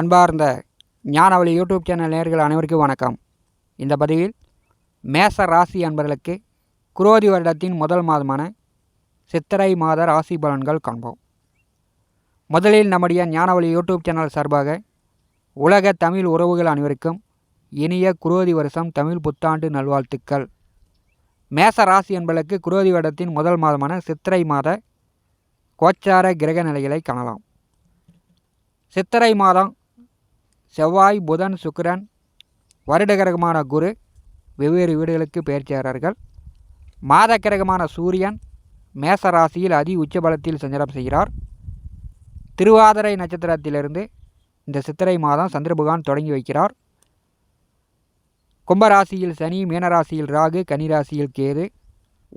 அன்பார்ந்த ஞானவழி YouTube channel நேர்கள் அனைவருக்கும் வணக்கம். இந்த பதிவில் மேச ராசி அன்பர்களுக்கு குரோதி வருடத்தின் முதல் மாதமான சித்திரை மாத ராசி பலன்கள் காண்போம். முதலில் நம்முடைய ஞானவழி யூடியூப் சேனல் சார்பாக உலக தமிழ் உறவுகள் அனைவருக்கும் இனிய குரோதி வருஷம் தமிழ் புத்தாண்டு நல்வாழ்த்துக்கள். மேச ராசி என்பதற்கு குரோதி வருடத்தின் முதல் மாதமான சித்திரை மாத கோச்சார கிரக நிலைகளை காணலாம். சித்திரை மாதம் செவ்வாய் புதன் சுக்கிரன் வருடகிரகமான குரு வெவ்வேறு வீடுகளுக்கு பெயர்ச்சியாளர்கள் மாதக்கிரகமான சூரியன் மேச ராசியில் அதி உச்சபலத்தில் சஞ்சாரம் செய்கிறார். திருவாதிரை நட்சத்திரத்திலிருந்து இந்த சித்திரை மாதம் சந்திரபகவான் தொடங்கி வைக்கிறார். கும்பராசியில் சனி மீனராசியில் ராகு கன்னிராசியில் கேது.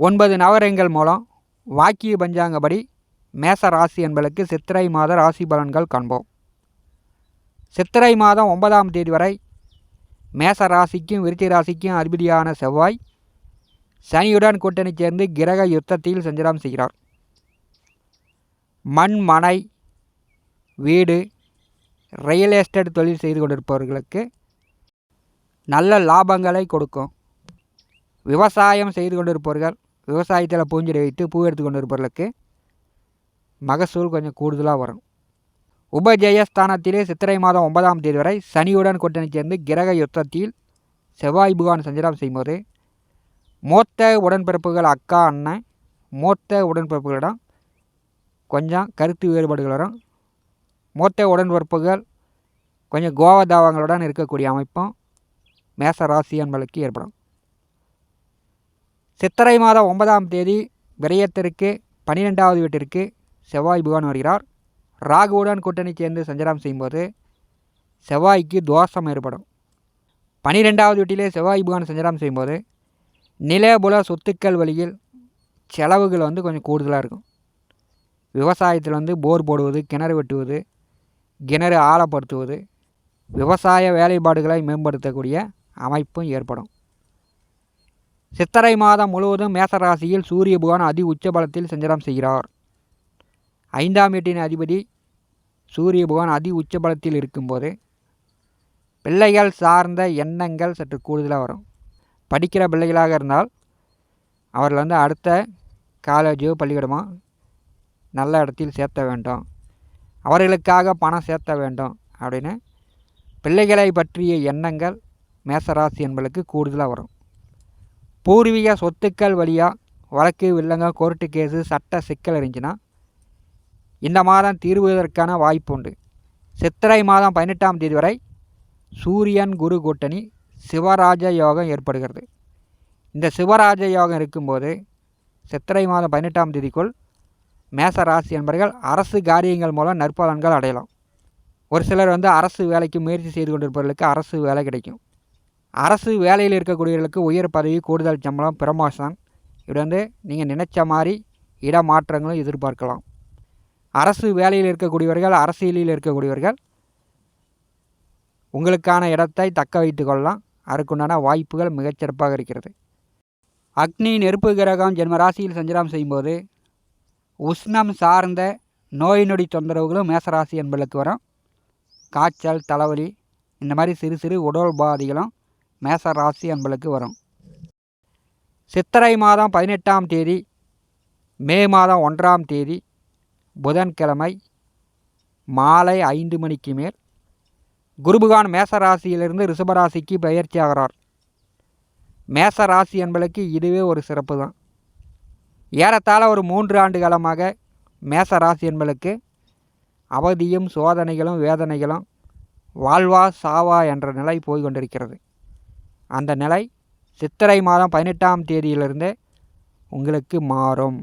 ஒன்பது நவரங்கள் மூலம் வாக்கிய பஞ்சாங்கப்படி மேச ராசி என்பதற்கு சித்திரை மாத ராசி பலன்கள் காண்போம். சித்திரை மாதம் ஒன்பதாம் தேதி வரை மேச ராசிக்கும் விருத்தி ராசிக்கும் அதிபதியான செவ்வாய் சனியுடன் கூட்டணி சேர்ந்து கிரக யுத்தத்தில் சஞ்சலம் செய்கிறார். மண் மனை வீடு ரியல் எஸ்டேட் தொழில் செய்து கொண்டிருப்பவர்களுக்கு நல்ல லாபங்களை கொடுக்கும். விவசாயம் செய்து கொண்டிருப்பவர்கள் விவசாயத்தில் பூஞ்செடி வைத்து பூ எடுத்து கொண்டிருப்பவர்களுக்கு மகசூல் கொஞ்சம் கூடுதலாக வரும். உபஜெயஸ்தானத்திலே சித்திரை மாதம் ஒன்பதாம் தேதி வரை சனியுடன் கூட்டணி சேர்ந்து கிரக யுத்தத்தில் செவ்வாய் புகான் சஞ்சாரம் செய்யும்போது மூத்த உடன்பிறப்புகள் அக்கா அண்ணன் மூத்த உடன்பிறப்புகளிடம் கொஞ்சம் கருத்து வேறுபாடுகள் வரும் மூத்த உடன்பிறப்புகள் கொஞ்சம் கோவதாவங்களுடன் இருக்கக்கூடிய அமைப்பும் மேச ராசி என்பதற்கு ஏற்படும். சித்திரை மாதம் ஒன்பதாம் தேதி விரயத்திற்கு பன்னிரெண்டாவது வீட்டிற்கு செவ்வாய் புகான் வருகிறார். ராகுவுடன் கூட்டணி சேர்ந்து சஞ்சாரம் செய்யும்போது செவ்வாய்க்கு தோஷம் ஏற்படும். பனிரெண்டாவது வீட்டிலே செவ்வாய் புகான் சஞ்சாரம் செய்யும்போது நிலபுல சொத்துக்கள் வழியில் செலவுகள் வந்து கொஞ்சம் கூடுதலாக இருக்கும். விவசாயத்தில் வந்து போர் போடுவது கிணறு வெட்டுவது கிணறு ஆழப்படுத்துவது விவசாய வேலைப்பாடுகளை மேம்படுத்தக்கூடிய அமைப்பும் ஏற்படும். சித்திரை மாதம் முழுவதும் மேசராசியில் சூரிய புகான் அதி உச்சபலத்தில் சஞ்சாரம் செய்கிறார். ஐந்தாம் வீட்டின் அதிபதி சூரிய பகவான் அதி உச்சபலத்தில் இருக்கும்போது பிள்ளைகள் சார்ந்த எண்ணங்கள் சற்று கூடுதலாக வரும். படிக்கிற பிள்ளைகளாக இருந்தால் அவர்கள் வந்து அடுத்த காலேஜோ பள்ளிக்கூடமோ நல்ல இடத்தில் சேர்த்த வேண்டும். அவர்களுக்காக பணம் சேர்த்த வேண்டும் அப்படின்னு பிள்ளைகளை பற்றிய எண்ணங்கள் மேசராசி என்பளுக்கு கூடுதலாக வரும். பூர்வீக சொத்துக்கள் வழியாக வழக்கு வில்லங்க கோர்ட்டு கேஸு சட்ட சிக்கல் இருந்துச்சுன்னா இந்த மாதம் தீர்வுவதற்கான வாய்ப்பு உண்டு சித்திரை மாதம் பதினெட்டாம் தேதி வரை சூரியன் குரு கூட்டணி சிவராஜ யோகம் ஏற்படுகிறது. இந்த சிவராஜ யோகம் இருக்கும்போது சித்திரை மாதம் பதினெட்டாம் தேதிக்குள் மேச ராசி என்பவர்கள் அரசு காரியங்கள் மூலம் நற்பலன்கள் அடையலாம். ஒரு சிலர் வந்து அரசு வேலைக்கு முயற்சி செய்து கொண்டிருப்பவர்களுக்கு அரசு வேலை கிடைக்கும். அரசு வேலையில் இருக்கக்கூடியவர்களுக்கு உயர் பதவி கூடுதல் சம்பளம் பிரமோஷன் இப்படி வந்து நீங்கள் நினைச்ச மாதிரி இடமாற்றங்களும் எதிர்பார்க்கலாம். அரசு வேலையில் இருக்கக்கூடியவர்கள் அரசியலில் இருக்கக்கூடியவர்கள் உங்களுக்கான இடத்தை தக்க வைத்து கொள்ளலாம். அதற்குண்டான வாய்ப்புகள் மிகச்சிறப்பாக இருக்கிறது. அக்னி நெருப்பு கிரகம் ஜென்ம ராசியில் சஞ்சாரம் செய்யும்போது உஷ்ணம் சார்ந்த நோய் நொடி தொந்தரவுகளும் மேசராசி என்பதற்கு வரும். காய்ச்சல் தலைவலி இந்த மாதிரி சிறு சிறு உடல் பாதிகளும் மேசராசி என்பதற்கு வரும். சித்திரை மாதம் பதினெட்டாம் தேதி மே மாதம் ஒன்றாம் தேதி புதன்கிழமை மாலை ஐந்து மணிக்கு மேல் குருபகான் மேசராசியிலிருந்து ரிஷபராசிக்கு பயிற்சி ஆகிறார். மேசராசி என்பதற்கு இதுவே ஒரு சிறப்பு தான். ஏறத்தாழ ஒரு மூன்று ஆண்டு காலமாக மேசராசி என்பதற்கு அவதியும் சோதனைகளும் வேதனைகளும் வாழ்வா சாவா என்ற நிலை போய்கொண்டிருக்கிறது அந்த நிலை சித்திரை மாதம் பதினெட்டாம் தேதியிலிருந்து உங்களுக்கு மாறும்.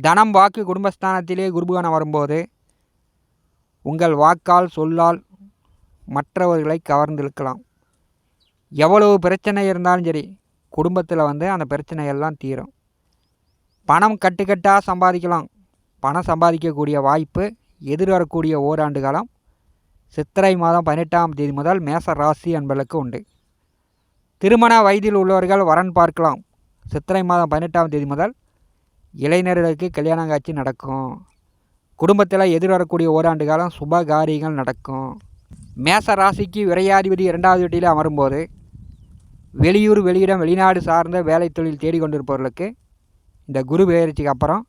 தனம் வாக்கு குடும்பஸ்தானத்திலே குருபகானம் வரும்போது உங்கள் வாக்கால் சொல்லால் மற்றவர்களை கவர்ந்திருக்கலாம். எவ்வளவு பிரச்சனை இருந்தாலும் சரி குடும்பத்தில் வந்து அந்த பிரச்சனையெல்லாம் தீரும். பணம் கட்டுக்கட்டாக சம்பாதிக்கலாம். பணம் சம்பாதிக்கக்கூடிய வாய்ப்பு எதிர்வரக்கூடிய ஓராண்டு காலம் சித்திரை மாதம் பதினெட்டாம் தேதி முதல் மேச ராசி என்பதற்கு உண்டு. திருமண வயதில் உள்ளவர்கள் வரன் பார்க்கலாம். சித்திரை மாதம் பதினெட்டாம் தேதி முதல் இளைஞர்களுக்கு கல்யாண காட்சி நடக்கும். குடும்பத்தில் எதிர்வரக்கூடிய ஓராண்டு காலம் சுப காரியங்கள் நடக்கும். மேச ராசிக்கு விரையாதிபதி இரண்டாவது வீட்டில் அமரும்போது வெளியூர் வெளியிடம் வெளிநாடு சார்ந்த வேலை தொழில் தேடிக்கொண்டிருப்பவர்களுக்கு இந்த குரு பெயர்ச்சிக்கு அப்புறம்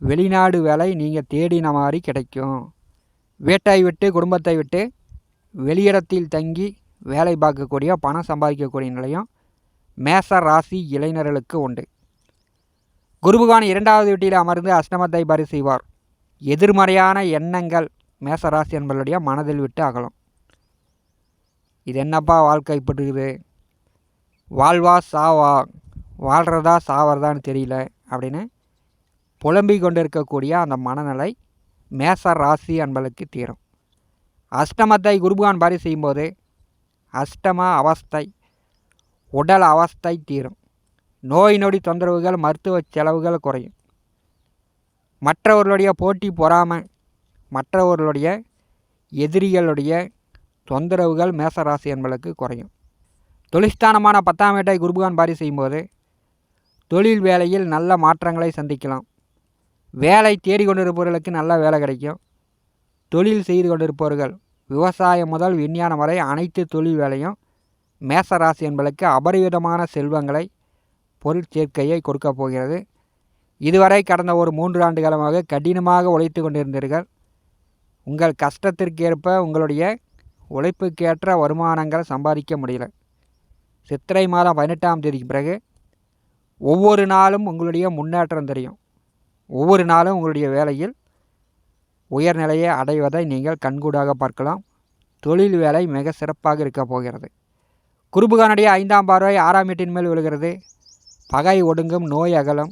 வெளிநாடு வேலை நீங்கள் தேடின மாதிரி கிடைக்கும். வீட்டை விட்டு குடும்பத்தை விட்டு வெளியிடத்தில் தங்கி வேலை பார்க்கக்கூடிய பணம் சம்பாதிக்கக்கூடிய நிலையம் மேச ராசி இளைஞர்களுக்கு உண்டு. குருபகான் இரண்டாவது வீட்டில் அமர்ந்து அஷ்டமத்தை பரி செய்வார் எதிர்மறையான எண்ணங்கள் மேச ராசி மனதில் விட்டு அகலும். இது என்னப்பா வாழ்க்கை இப்படிருக்குது வாழ்வா சாவா? வாழ்கிறதா சாவறதான்னு தெரியல அப்படின்னு புலம்பிக் கொண்டிருக்கக்கூடிய அந்த மனநிலை மேச ராசி அன்பளுக்கு தீரும். அஷ்டமத்தை குருபகான் பாரி செய்யும்போது அஷ்டம அவஸ்தை உடல் அவஸ்தை தீரும். நோய் நொடி தொந்தரவுகள் மருத்துவ செலவுகள் குறையும். மற்றவர்களுடைய போட்டி பொறாமை மற்றவர்களுடைய எதிரிகளுடைய தொந்தரவுகள் மேசராசி என்பளுக்கு குறையும். தொழிற்ஸ்தானமான பத்தாம் வேட்டை குருபகான் பாரி செய்யும்போது தொழில் வேலையில் நல்ல மாற்றங்களை சந்திக்கலாம். வேலை தேடிக்கொண்டிருப்பவர்களுக்கு நல்ல வேலை கிடைக்கும். தொழில் செய்து கொண்டிருப்பவர்கள் விவசாயம் முதல் விஞ்ஞானம் வரை அனைத்து தொழில் வேலையும் மேசராசி என்பளுக்கு அபரிவிதமான செல்வங்களை பொருள் சேர்க்கையை கொடுக்கப் போகிறது. இதுவரை கடந்த ஒரு மூன்று ஆண்டு காலமாக கடினமாக உழைத்து கொண்டிருந்தீர்கள். உங்கள் கஷ்டத்திற்கேற்ப உங்களுடைய உழைப்புக்கேற்ற வருமானங்கள் சம்பாதிக்க முடியல. சித்திரை மாதம் பதினெட்டாம் தேதிக்கு பிறகு ஒவ்வொரு நாளும் உங்களுடைய முன்னேற்றம் தெரியும். ஒவ்வொரு நாளும் உங்களுடைய வேலையில் உயர்நிலையை அடைவதை நீங்கள் கண்கூடாக பார்க்கலாம். தொழில் வேலை மிக சிறப்பாக இருக்கப் போகிறது. குருபுகானுடைய ஐந்தாம் பார்வை ஆறாம் வீட்டின் மேல் விழுகிறது. பகை ஒடுங்கும் நோய் அகலம்.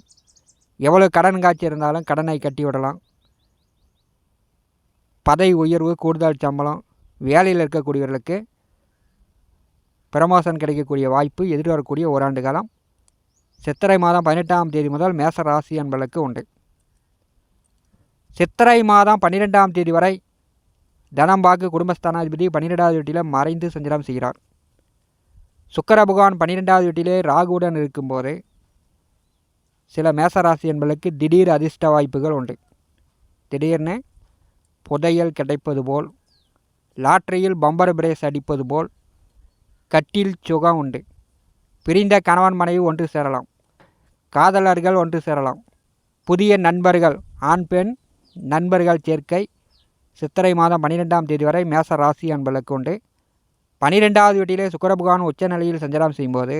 எவ்வளோ கடன் காட்சி இருந்தாலும் கடனை கட்டி விடலாம் பதவி உயர்வு கூடுதல் சம்பளம் வேலையில் இருக்கக்கூடியவர்களுக்கு பிரமோஷன் கிடைக்கக்கூடிய வாய்ப்பு எதிர்வரக்கூடிய ஓராண்டு காலம். சித்திரை மாதம் பதினெட்டாம் தேதி முதல் மேச ராசி என்பதற்கு உண்டு. சித்திரை மாதம் பன்னிரெண்டாம் தேதி வரை தனம்பாக்கு குடும்பஸ்தானாதிபதி பன்னிரெண்டாவது வீட்டில் மறைந்து சஞ்சலம் செய்கிறார். சுக்கர பகவான் பன்னிரெண்டாவது வீட்டிலே ராகுவுடன் இருக்கும்போது சில மேசராசி என்பதற்கு திடீர் அதிர்ஷ்ட வாய்ப்புகள் உண்டு. திடீர்னு புதையல் கிடைப்பது போல் லாட்ரியில் பம்பர் பிரேஸ் அடிப்பது போல் கட்டில் சுகம் உண்டு. பிரிந்த கணவன் மனைவி ஒன்று சேரலாம். காதலர்கள் ஒன்று சேரலாம். புதிய நண்பர்கள் ஆண் பெண் நண்பர்கள் சேர்க்கை சித்திரை மாதம் பன்னிரெண்டாம் தேதி வரை மேச ராசி என்பதற்கு உண்டு. பனிரெண்டாவது வீட்டிலே சுக்கரபகவான் உச்சநிலையில் சஞ்சாரம் செய்யும்போது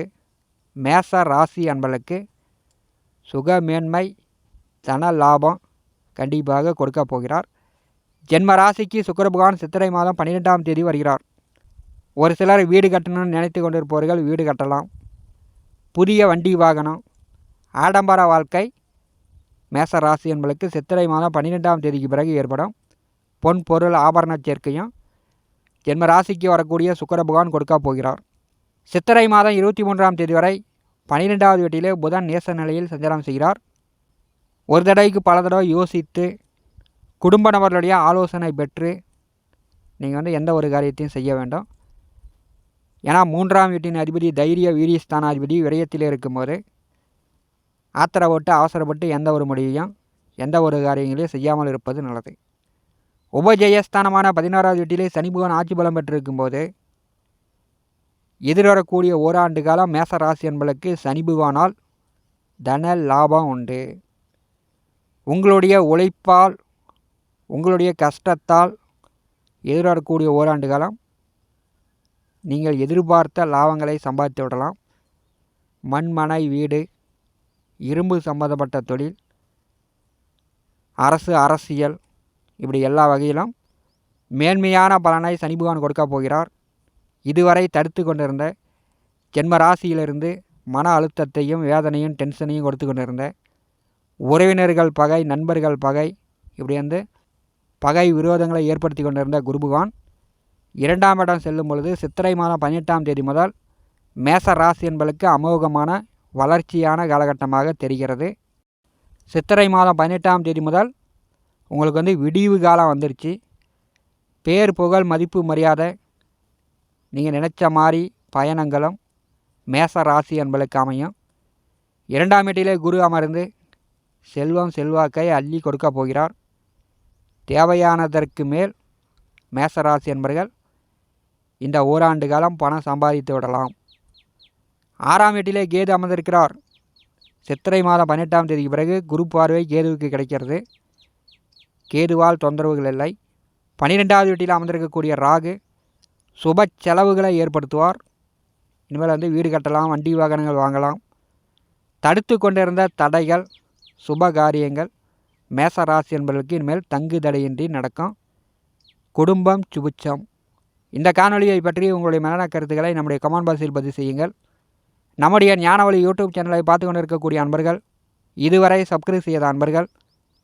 மேச ராசி என்பதற்கு சுக மேன்மை தன லாபம் கண்டிப்பாக கொடுக்க போகிறார். ஜென்ம ராசிக்கு சுக்கரபகவான் சித்திரை மாதம் பன்னிரெண்டாம் தேதி வருகிறார். ஒரு சிலர் வீடு கட்டணும்னு நினைத்து கொண்டிருப்பவர்கள் வீடு கட்டலாம். புதிய வண்டி வாகனம் ஆடம்பர வாழ்க்கை மேச ராசி என்பதற்கு சித்திரை மாதம் பன்னிரெண்டாம் தேதிக்கு பிறகு ஏற்படும் பொன் பொருள் ஆபரண சேர்க்கையும் ஜென்ம ராசிக்கு வரக்கூடிய சுக்கர பகவான் கொடுக்க போகிறார். சித்திரை மாதம் இருபத்தி மூன்றாம் தேதி வரை பன்னிரெண்டாவது வீட்டிலே புதன் நேச நிலையில் சஞ்சாரம் செய்கிறார். ஒரு தடவைக்கு பல தடவை யோசித்து குடும்ப நபர்களுடைய ஆலோசனை பெற்று நீங்கள் வந்து எந்த ஒரு காரியத்தையும் செய்ய வேண்டும். ஏன்னா மூன்றாம் வீட்டின் அதிபதி தைரிய வீரியஸ்தானாதிபதி விரயத்தில் இருக்கும்போது ஆத்திரப்பட்டு அவசரப்பட்டு எந்த ஒரு முடிவையும் எந்த ஒரு காரியங்களையும் செய்யாமல் இருப்பது நல்லது. உபஜெயஸ்தானமான பதினாறாவது வீட்டிலே சனி பகவான் ஆட்சி பலம் பெற்றிருக்கும்போது எதிர்வரக்கூடிய ஓராண்டு காலம் மேச ராசி சனிபுவானால் சனி பகவானால் தன லாபம் உண்டு. உங்களுடைய உழைப்பால் உங்களுடைய கஷ்டத்தால் எதிர்வரக்கூடிய ஓராண்டு காலம் நீங்கள் எதிர்பார்த்த லாபங்களை சம்பாதித்து விடலாம். மண்மனை வீடு இரும்பு சம்பந்தப்பட்ட தொழில் அரசு அரசியல் இப்படி எல்லா வகையிலும் மேன்மையான பலனை சனி பகவான் கொடுக்க போகிறார். இதுவரை தடுத்து கொண்டிருந்த ஜென்ம ராசியிலிருந்து மன அழுத்தத்தையும் வேதனையும் டென்ஷனையும் கொடுத்து கொண்டிருந்த உறவினர்கள் பகை நண்பர்கள் பகை இப்படி வந்து பகை விரோதங்களை ஏற்படுத்தி கொண்டிருந்த குருபகவான் இரண்டாம் இடம் செல்லும் பொழுது சித்திரை மாதம் பதினெட்டாம் தேதி முதல் மேச ராசி என்பதற்கு அமோகமான வளர்ச்சியான காலகட்டமாக தெரிகிறது. சித்திரை மாதம் பதினெட்டாம் தேதி முதல் உங்களுக்கு வந்து விடிவு காலம் வந்துருச்சு. பேர் புகழ் மதிப்பு மரியாதை நீங்கள் நினச்ச மாதிரி பயணங்களும் மேச ராசி என்பதற்கு அமையும். இரண்டாம் வீட்டிலே குரு அமர்ந்து செல்வம் செல்வாக்கை அள்ளி கொடுக்க போகிறார். தேவையானதற்கு மேல் மேசராசி என்பர்கள் இந்த ஓராண்டு காலம் பணம் சம்பாதித்து விடலாம். ஆறாம் வீட்டிலே கேது அமர்ந்திருக்கிறார். சித்திரை மாதம் பதினெட்டாம் தேதிக்கு பிறகு குரு பார்வை கேதுவுக்கு கிடைக்கிறது. கேதுவால் தொந்தரவுகள் இல்லை. பன்னிரெண்டாவது வீட்டில் அமர்ந்திருக்கக்கூடிய ராகு சுப செலவுகளை ஏற்படுத்துவார். இனிமேல் வந்து வீடு கட்டலாம் வண்டி வாகனங்கள் வாங்கலாம். தடுத்து கொண்டிருந்த தடைகள் சுப காரியங்கள் மேச ராசி என்பவர்களுக்கு இனிமேல் தங்கு தடையின்றி நடக்கும். குடும்பம் சுபிச்சம் இந்த காணொலியை பற்றி உங்களுடைய மனநல கருத்துக்களை நம்முடைய கமெண்ட் பாக்ஸில் பதிவு செய்யுங்கள். நம்முடைய ஞானவழி யூடியூப் சேனலை பார்த்து கொண்டு இருக்கக்கூடிய அன்பர்கள் இதுவரை சப்ஸ்கிரைப் செய்யாத அன்பர்கள்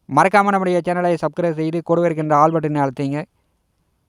மறக்காமல் நம்முடைய சேனலை சப்ஸ்கிரைப் செய்து கொடுக்க இருக்கின்ற ஆல் பட்டனை அழுத்திங்க.